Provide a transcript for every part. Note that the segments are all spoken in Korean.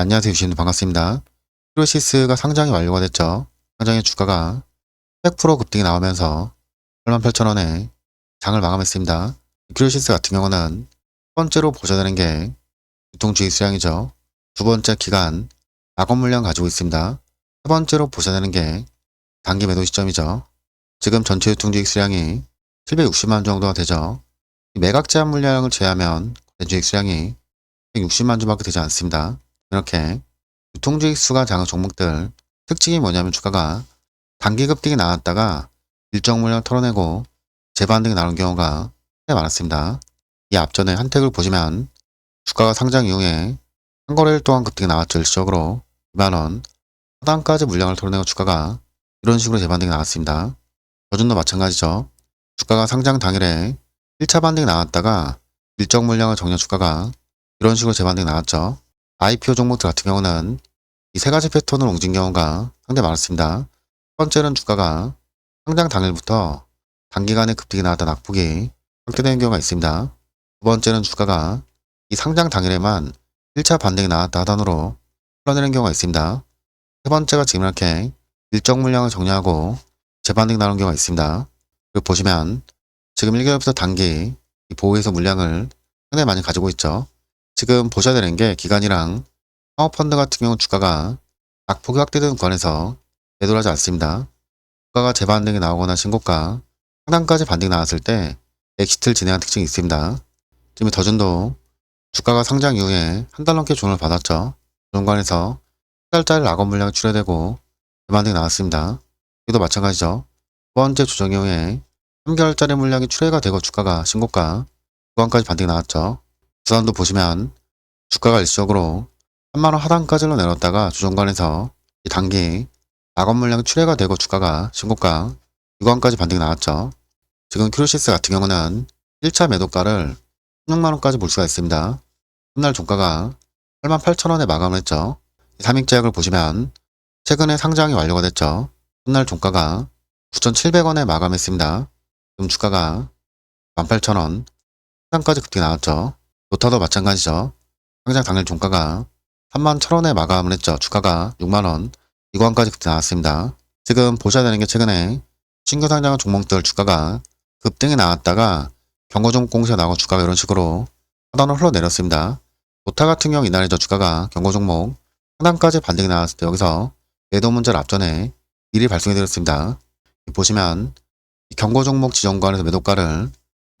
안녕하세요. 유신 반갑습니다. 히로시스가 상장이 완료가 됐죠. 상장의 주가가 100% 급등이 나오면서 88,000원에 장을 마감했습니다. 히로시스 같은 경우는 첫 번째로 보셔야 되는 게 유통주의 수량이죠. 두 번째 기간 낙원 물량 가지고 있습니다. 세 번째로 보셔야 되는 게 단기 매도 시점이죠. 지금 전체 유통주의 수량이 760만 정도가 되죠. 이 매각 제한 물량을 제외하면 거래주익 수량이 160만 주밖에 되지 않습니다. 이렇게 유통주익 수가 작은 종목들 특징이 뭐냐면 주가가 단기 급등이 나왔다가 일정 물량 털어내고 재반등이 나오는 경우가 꽤 많았습니다. 이 앞전에 한택을 보시면 주가가 상장 이후에 한 거래일 동안 급등이 나왔죠. 일시적으로 2만원 하단까지 물량을 털어내고 주가가 이런 식으로 재반등이 나왔습니다. 저준도 마찬가지죠. 주가가 상장 당일에 1차 반등이 나왔다가 일정 물량을 정리한 주가가 이런 식으로 재반등이 나왔죠. IPO 종목들 같은 경우는 이 세 가지 패턴을 옮긴 경우가 상당히 많았습니다. 첫 번째는 주가가 상장 당일부터 단기간에 급등이 나왔던 낙폭이 확대되는 경우가 있습니다. 두 번째는 주가가 이 상장 당일에만 1차 반등이 나왔다 하단으로 흘러내는 경우가 있습니다. 세 번째가 지금 이렇게 일정 물량을 정리하고 재반등이 나오는 경우가 있습니다. 그리고 보시면 지금 1개월부터 단기 이 보호해서 물량을 상당히 많이 가지고 있죠. 지금 보셔야 되는 게 기간이랑 상업펀드 같은 경우 주가가 낙폭이 확대되는 매도를 하지 않습니다. 주가가 재반등이 나오거나 신고가 상단까지 반등이 나왔을 때 엑시트를 진행한 특징이 있습니다. 지금 더준도 주가가 상장 이후에 한 달 넘게 조언을 받았죠. 중간에서 한 달짜리 낙원 물량이 출회되고 재반등이 나왔습니다. 이도 마찬가지죠. 두 번째 조정 이후에 3개월짜리 물량이 출회가 되고 주가가 신고가 구간까지 반등이 나왔죠. 부산도 보시면 주가가 일시적으로 3만원 하단까지로 내렸다가 주종관에서 이 단기 낙원 물량이 출회가 되고 주가가 신고가 유관까지 반등이 나왔죠. 지금 큐로시스 같은 경우는 1차 매도가를 16만원까지 볼 수가 있습니다. 훗날 종가가 88,000원에 마감을 했죠. 3익 제약을 보시면 최근에 상장이 완료가 됐죠. 훗날 종가가 9,700원에 마감했습니다. 지금 주가가 18,000원 상단까지 급등이 나왔죠. 노타도 마찬가지죠. 상장 당일 종가가 3만 1천원에 마감을 했죠. 주가가 6만원 이관까지 나왔습니다. 지금 보셔야 되는 게 최근에 신규 상장한 종목들 주가가 급등이 나왔다가 경고종목 공시가 나오고 주가가 이런 식으로 하단으로 흘러내렸습니다. 노타 같은 경우 이날이죠. 주가가 경고 종목 상단까지 반등이 나왔을 때 여기서 매도 문제를 앞전에 미리 발송해 드렸습니다. 보시면 이 경고 종목 지정관에서 매도가를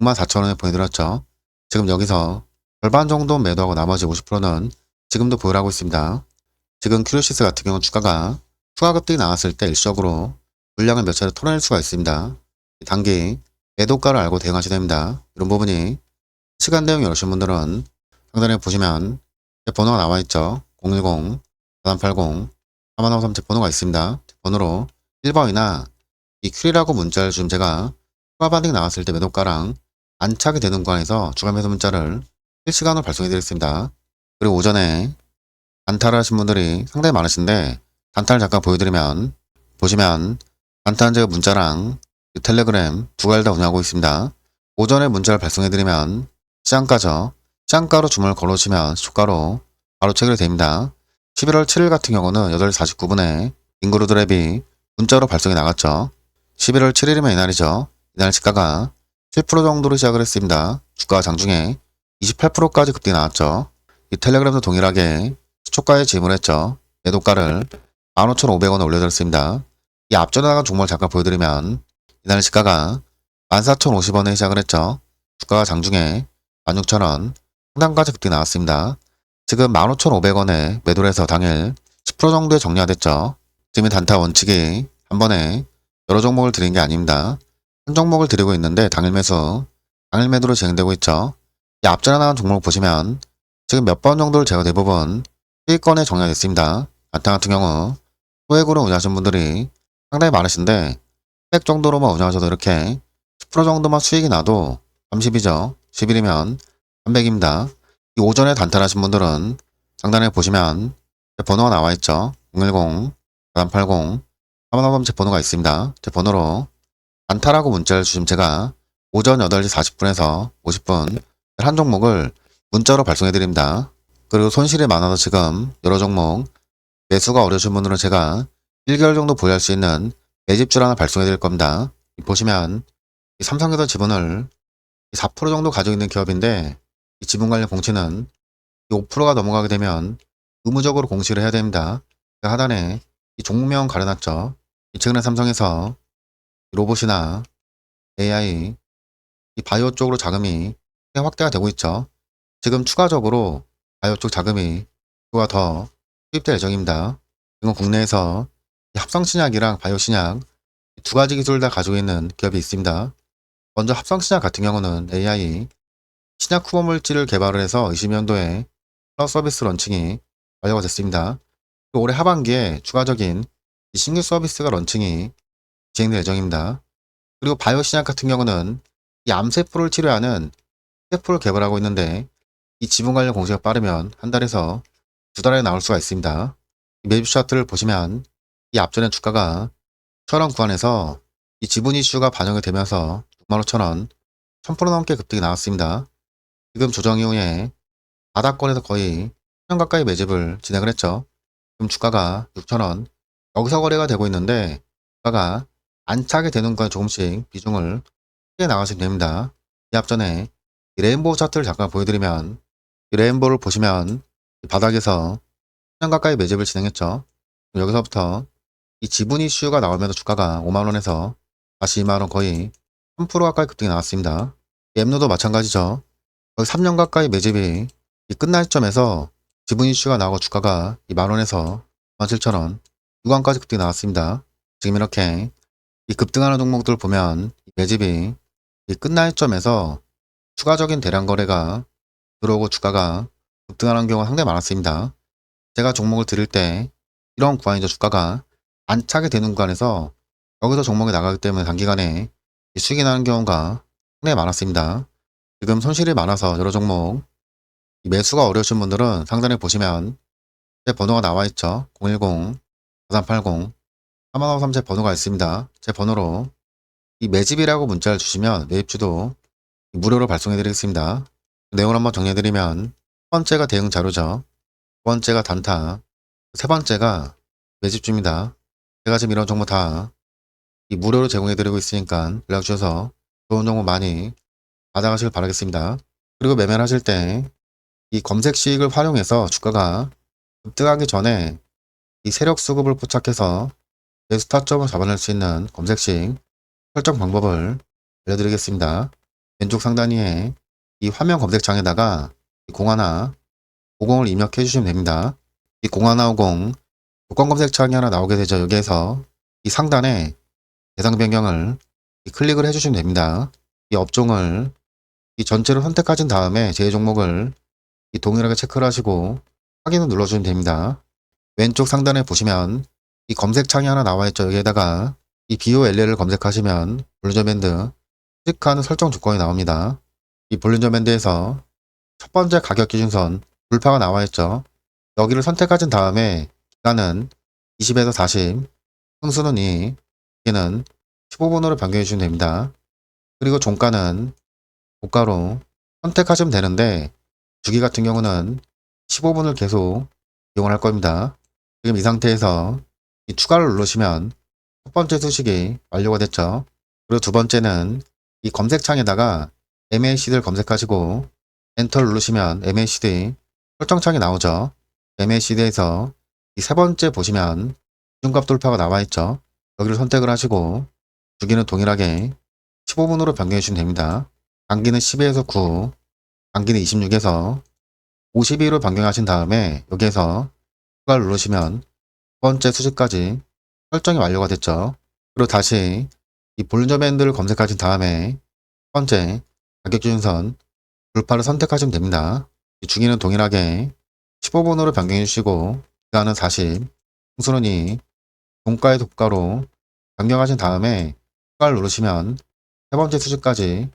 6만 4천원에 보내드렸죠. 지금 여기서 절반 정도 매도하고 나머지 50%는 지금도 보유하고 있습니다. 지금 큐리시스 같은 경우 주가가 추가 급등이 나왔을 때 일시적으로 물량을 몇 차례 털어낼 수가 있습니다. 단기 매도가를 알고 대응하셔야 됩니다. 이런 부분이 시간 대응 여러신 분들은 상단에 보시면 제 번호가 나와 있죠. 010 4380 4153 제 번호가 있습니다. 제 번호로 1번이나 이 큐리라고 문자를 지금 제가 추가 반등이 나왔을 때 매도가랑 안착이 되는 구간에서 주간 매수 문자를 실시간으로 발송해 드리겠습니다. 그리고 오전에 단타를 하신 분들이 상당히 많으신데 단타를 잠깐 보여드리면 보시면 단타한제가 문자랑 그 텔레그램 두 가지를 다 운영하고 있습니다. 오전에 문자를 발송해드리면 시장가죠. 시장가로 주문을 걸어오시면 시초가로 바로 체결이 됩니다. 11월 7일 같은 경우는 8시 49분에 인그루드 랩이 문자로 발송이 나갔죠. 11월 7일이면 이날이죠. 이날 시가가 7% 정도로 시작을 했습니다. 주가 장중에 28%까지 급등이 나왔죠. 이 텔레그램도 동일하게 시초가에 지불했죠. 매도가를 15,500원에 올려드렸습니다. 이 앞전에 나간 종목을 잠깐 보여드리면 이날 시가가 14,050원에 시작을 했죠. 주가가 장중에 16,000원 상단까지 급등이 나왔습니다. 지금 15,500원에 매도를 해서 당일 10% 정도에 정리가 됐죠. 지금 이 단타 원칙이 한 번에 여러 종목을 드린 게 아닙니다. 한 종목을 드리고 있는데 당일 매수, 당일 매도로 진행되고 있죠. 이 앞전에 나간 종목을 보시면 지금 몇 번 정도를 제가 대부분 수익권에 정리가 됐습니다. 안타 같은 경우 소액으로 운영하시는 분들이 상당히 많으신데 100 정도로만 운영하셔도 이렇게 10% 정도만 수익이 나도 30이죠. 10일이면 300입니다. 이 오전에 단타하신 분들은 상단에 보시면 제 번호가 나와 있죠. 010 4380 한번 제 번호가 있습니다. 제 번호로 단타라고 문자를 주시면 제가 오전 8시 40분에서 50분 한 종목을 문자로 발송해 드립니다. 그리고 손실이 많아서 지금 여러 종목 매수가 어려우신 분들은 제가 1개월 정도 보유할 수 있는 매집줄 하나 발송해 드릴 겁니다. 보시면 이 삼성에서 지분을 4% 정도 가지고 있는 기업인데 이 지분 관련 공시는 5%가 넘어가게 되면 의무적으로 공시를 해야 됩니다. 그 하단에 이 종목명 가려놨죠. 이 최근에 삼성에서 로봇이나 AI, 이 바이오 쪽으로 자금이 확대가 되고 있죠. 지금 추가적으로 바이오 쪽 자금이 그와 더 투입될 예정입니다. 이건 국내에서 이 합성 신약이랑 바이오 신약 이두 가지 기술을 다 가지고 있는 기업이 있습니다. 먼저 합성 신약 같은 경우는 AI 신약 후보 물질을 개발을 해서 20년도에 클라우드 서비스 런칭이 완료가 됐습니다. 올해 하반기에 추가적인 이 신규 서비스가 런칭이 진행될 예정입니다. 그리고 바이오 신약 같은 경우는 이 암세포를 치료하는 세포를 개발하고 있는데 이 지분 관련 공시가 빠르면 한 달에서 두 달에 나올 수가 있습니다. 이 매집 차트를 보시면 이 앞전에 주가가 1,000원 구간에서 이 지분 이슈가 반영이 되면서 65,000원 1000% 넘게 급등이 나왔습니다. 지금 조정 이후에 바닥권에서 거의 1000원 가까이 매집을 진행을 했죠. 지금 주가가 6,000원 여기서 거래가 되고 있는데 주가가 안 차게 되는 거에 조금씩 비중을 크게 나가시면 됩니다. 이 앞전에 이 레인보우 차트를 잠깐 보여드리면 이 레인보우를 보시면 이 바닥에서 1000원 가까이 매집을 진행했죠. 여기서부터 이 지분 이슈가 나오면서 주가가 5만원에서 다시 2만원 거의 3% 가까이 급등이 나왔습니다. 엠노도 마찬가지죠. 거의 3년 가까이 매집이 이 끝날 시점에서 지분 이슈가 나오고 주가가 이 만원에서 17,000원 6원까지 급등이 나왔습니다. 지금 이렇게 이 급등하는 종목들 보면 이 매집이 이 끝날 시점에서 추가적인 대량 거래가 들어오고 주가가 급등하는 경우가 상당히 많았습니다. 제가 종목을 드릴 때 이런 구간이죠. 주가가 안 차게 되는 구간에서 여기서 종목이 나가기 때문에 단기간에 이 수익이 나는 경우가 상당히 많았습니다. 지금 손실이 많아서 여러 종목 이 매수가 어려우신 분들은 상단에 보시면 제 번호가 나와 있죠. 010-4380 3153제 번호가 있습니다. 제 번호로 이 매집이라고 문자를 주시면 매입주도 무료로 발송해 드리겠습니다. 내용을 한번 정리해드리면 첫 번째가 대응 자료죠. 두 번째가 단타, 세 번째가 매집주입니다. 제가 지금 이런 정보 다이 무료로 제공해 드리고 있으니까 연락 주셔서 좋은 정보 많이 받아가시길 바라겠습니다. 그리고 매매를 하실 때 이 검색 수익을 활용해서 주가가 급등하기 전에 이 세력 수급을 포착해서 내 스타점을 잡아낼 수 있는 검색식 설정 방법을 알려드리겠습니다. 왼쪽 상단위에 이 화면 검색창에다가 이 01, 50을 입력해 주시면 됩니다. 이0150 조건 검색창이 하나 나오게 되죠. 여기에서 이 상단에 대상 변경을 이 클릭을 해주시면 됩니다. 이 업종을 이 전체를 선택하신 다음에 제 종목을 이 동일하게 체크를 하시고 확인을 눌러주시면 됩니다. 왼쪽 상단에 보시면 이 검색창이 하나 나와 있죠. 여기에다가 이 BOLL을 검색하시면 볼륨저 밴드 수직하는 설정 조건이 나옵니다. 이 볼륨저 밴드에서 첫 번째 가격 기준선 불파가 나와 있죠. 여기를 선택하신 다음에 기간은 20에서 40, 흥수는 2, 기는 15분으로 변경해 주시면 됩니다. 그리고 종가는 고가로 선택하시면 되는데 주기 같은 경우는 15분을 계속 이용을 할 겁니다. 지금 이 상태에서 이 추가를 누르시면 첫 번째 수식이 완료가 됐죠. 그리고 두 번째는 이 검색창에다가 MACD를 검색하시고 엔터를 누르시면 MACD 설정창이 나오죠. MACD에서 이 세 번째 보시면 기준값 돌파가 나와 있죠. 여기를 선택을 하시고 주기는 동일하게 15분으로 변경해 주시면 됩니다. 단기는 12에서 9, 단기는 26에서 52로 변경하신 다음에 여기에서 추가를 누르시면 두 번째 수식까지 설정이 완료가 됐죠. 그리고 다시 이 볼륨저 밴드를 검색하신 다음에 첫 번째 가격 기준선 불파를 선택하시면 됩니다. 이 주기는 동일하게 15분으로 변경해 주시고 기간은 40, 홍수는 2, 종가의 독가로 변경하신 다음에 추가를 누르시면 세 번째 수준까지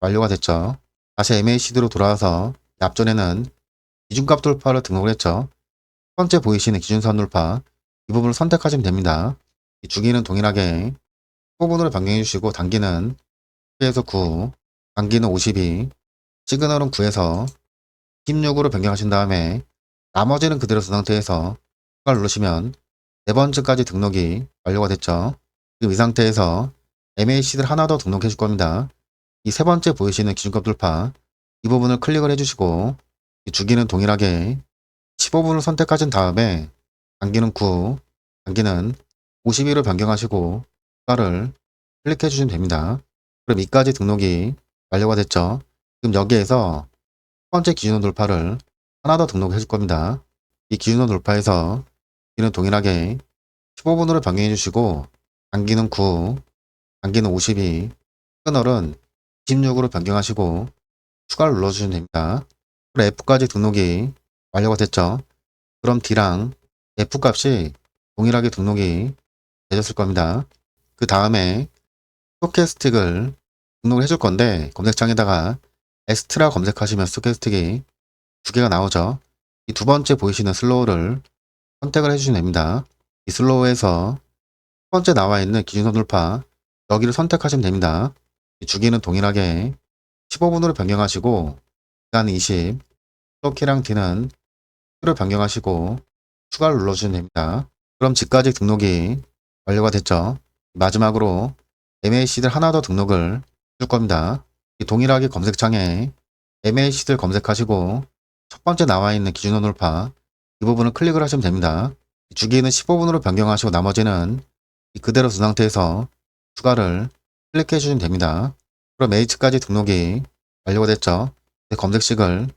완료가 됐죠. 다시 MACD로 돌아와서 앞전에는 기준값 돌파를 등록을 했죠. 첫 번째 보이시는 기준선 돌파 이 부분을 선택하시면 됩니다. 이 주기는 동일하게 15분으로 변경해 주시고 단기는 10에서 9, 단기는 52, 시그널은 9에서 16으로 변경하신 다음에 나머지는 그대로 둔 상태에서 추가를 누르시면 네 번째까지 등록이 완료가 됐죠. 지금 이 상태에서 MAC들 하나 더 등록해 줄 겁니다. 이 세 번째 보이시는 기준값 돌파 이 부분을 클릭을 해주시고 이 주기는 동일하게 15분을 선택하신 다음에 단기는 9, 단기는 52로 변경하시고 추가를 클릭해 주시면 됩니다. 그럼 이까지 등록이 완료가 됐죠. 지금 여기에서 첫 번째 기준원 돌파를 하나 더 등록해 줄 겁니다. 이 기준원 돌파에서 기는 동일하게 15분으로 변경해 주시고 단기는 9, 단기는 52, 끊얼은 26으로 변경하시고 추가를 눌러주시면 됩니다. 그럼 F까지 등록이 완료가 됐죠. 그럼 D랑 F 값이 동일하게 등록이 되셨을 겁니다. 그 다음에 스토캐스틱을 등록을 해줄 건데 검색창에다가 에스트라 검색하시면 스토캐스틱이 두 개가 나오죠. 이 두 번째 보이시는 슬로우를 선택을 해주시면 됩니다. 이 슬로우에서 첫 번째 나와 있는 기준선 돌파 여기를 선택하시면 됩니다. 이 주기는 동일하게 15분으로 변경하시고 기간 20, 스토키랑 D는 X로 변경하시고 추가를 눌러주시면 됩니다. 그럼 지까지 등록이 완료가 됐죠. 마지막으로 MAC들 하나 더 등록을 줄 겁니다. 이 동일하게 검색창에 MAC들 검색하시고 첫 번째 나와 있는 기준원 돌파 이 부분을 클릭을 하시면 됩니다. 주기는 15분으로 변경하시고 나머지는 이 그대로 둔 상태에서 추가를 클릭해 주시면 됩니다. 그럼 H까지 등록이 완료가 됐죠. 이제 검색식을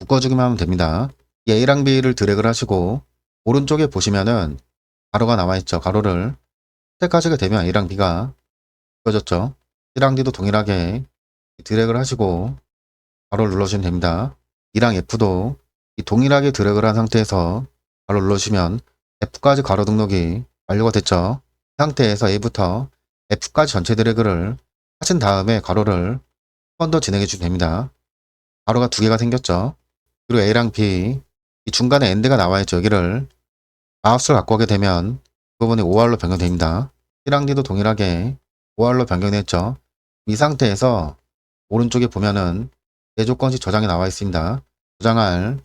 묶어주기만 하면 됩니다. 이 A랑 B를 드래그를 하시고 오른쪽에 보시면은 가로가 나와 있죠. 가로를 선택하시게 되면 A랑 B가 묶어졌죠. C랑 D도 동일하게 드래그를 하시고 가로를 눌러주시면 됩니다. E랑 F도 이 동일하게 드래그를 한 상태에서 가로 눌러주시면 F까지 가로 등록이 완료가 됐죠. 이 상태에서 A부터 F까지 전체 드래그를 하신 다음에 가로를 한 번 더 진행해 주시면 됩니다. 가로가 두 개가 생겼죠. 그리고 A랑 B 이 중간에 엔드가 나와 있죠. 여기를 마우스를 갖고 오게 되면 그 부분이 OR로 변경됩니다. C랑 D도 동일하게 OR로 변경됐죠. 이 상태에서 오른쪽에 보면은 내 조건식 저장이 나와 있습니다. 저장할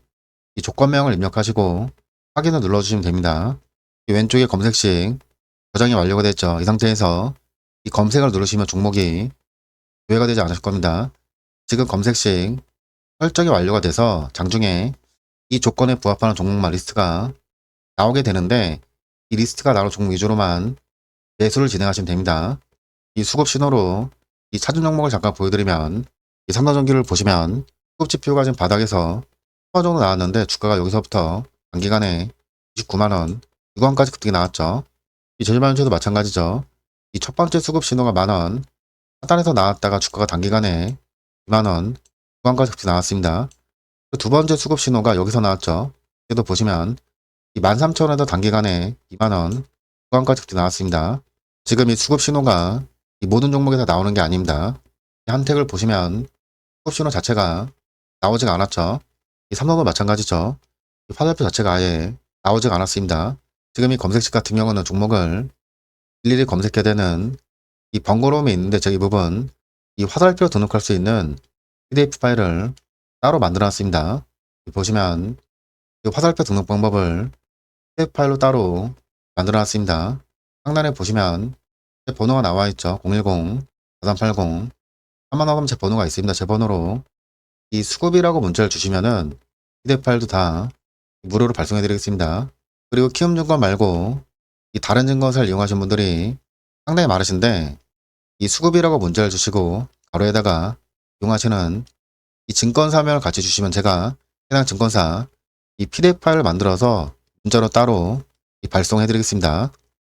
이 조건명을 입력하시고 확인을 눌러주시면 됩니다. 이 왼쪽에 검색식 저장이 완료가 됐죠. 이 상태에서 이 검색을 누르시면 종목이 조회가 되지 않으실 겁니다. 지금 검색식 설정이 완료가 돼서 장중에 이 조건에 부합하는 종목만 리스트가 나오게 되는데 이 리스트가 나올 종목 위주로만 매수를 진행하시면 됩니다. 이 수급 신호로 이 차준 종목을 잠깐 보여드리면 이 삼성전기를 보시면 수급 지표가 지금 바닥에서 10원 정도 나왔는데 주가가 여기서부터 단기간에 29만원, 6원까지 급등이 나왔죠. 이 제주반도체도 마찬가지죠. 이 첫 번째 수급 신호가 만원, 하단에서 나왔다가 주가가 단기간에 2만원, 6원까지 급등이 나왔습니다. 그두 번째 수급 신호가 여기서 나왔죠. 얘도 보시면 이 13,000원에서 단기간에 2만원, 6원까지 급등이 나왔습니다. 지금 이 수급 신호가 이 모든 종목에서 나오는 게 아닙니다. 이 한택을 보시면 수급 신호 자체가 나오지가 않았죠. 이 삼성도 마찬가지죠. 이 화살표 자체가 아예 나오지가 않았습니다. 지금 이 검색식 같은 경우는 종목을 일일이 검색해야 되는 이 번거로움이 있는데 이 부분 이 화살표 등록할 수 있는 PDF 파일을 따로 만들어 놨습니다. 보시면 이 화살표 등록 방법을 PDF 파일로 따로 만들어 놨습니다. 상단에 보시면 제 번호가 나와 있죠. 010 4380 한만화금 제 번호가 있습니다. 제 번호로 이 수급이라고 문자를 주시면은 PDF 파일도 다 무료로 발송해 드리겠습니다. 그리고 키움 증권 말고 이 다른 증권사를 이용하신 분들이 상당히 많으신데 이 수급이라고 문자를 주시고 가로에다가 이용하시는 이 증권사명을 같이 주시면 제가 해당 증권사 이 PDF 파일을 만들어서 문자로 따로 이 발송해 드리겠습니다.